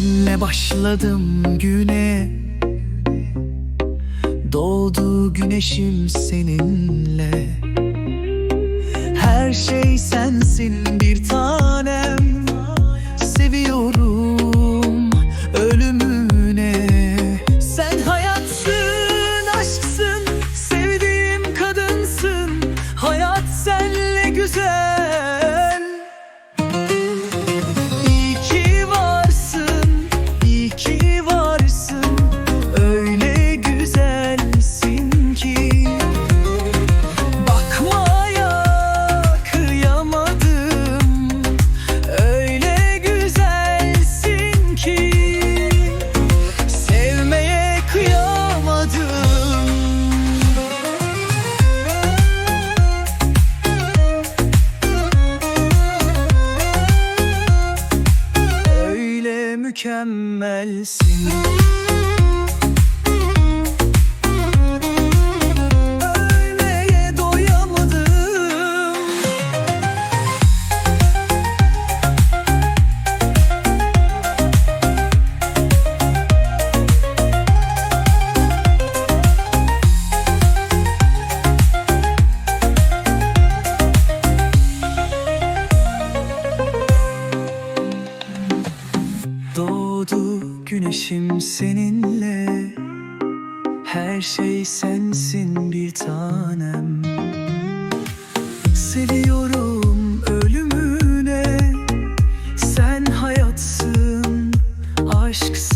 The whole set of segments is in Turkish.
Senle başladım güne. Doğdu güneşim seninle. Her şey sensin bir tanem. Seviyorum mükemmelsin. Doğdu güneşim seninle. Her şey sensin bir tanem. Seviyorum ölümüne. Sen hayatsın, aşksın.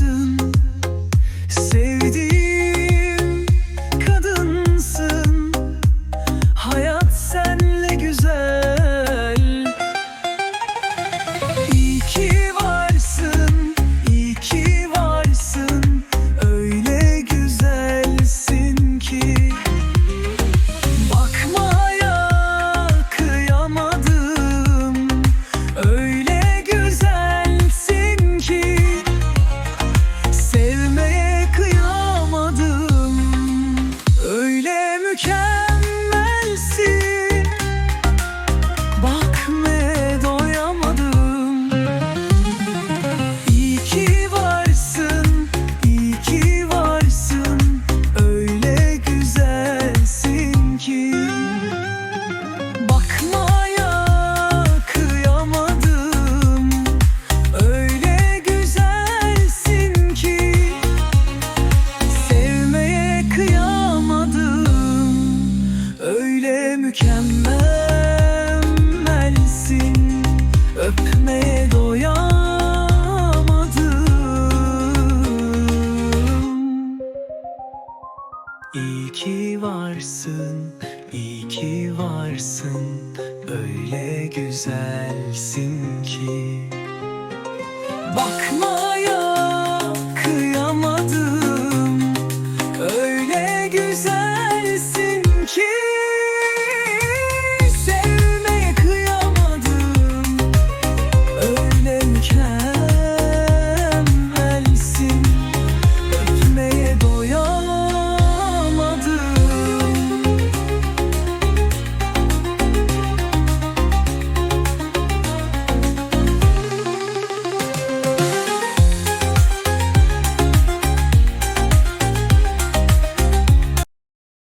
Mükemmel ki varsın, iyi ki varsın Öyle güzelsin ki. Bakma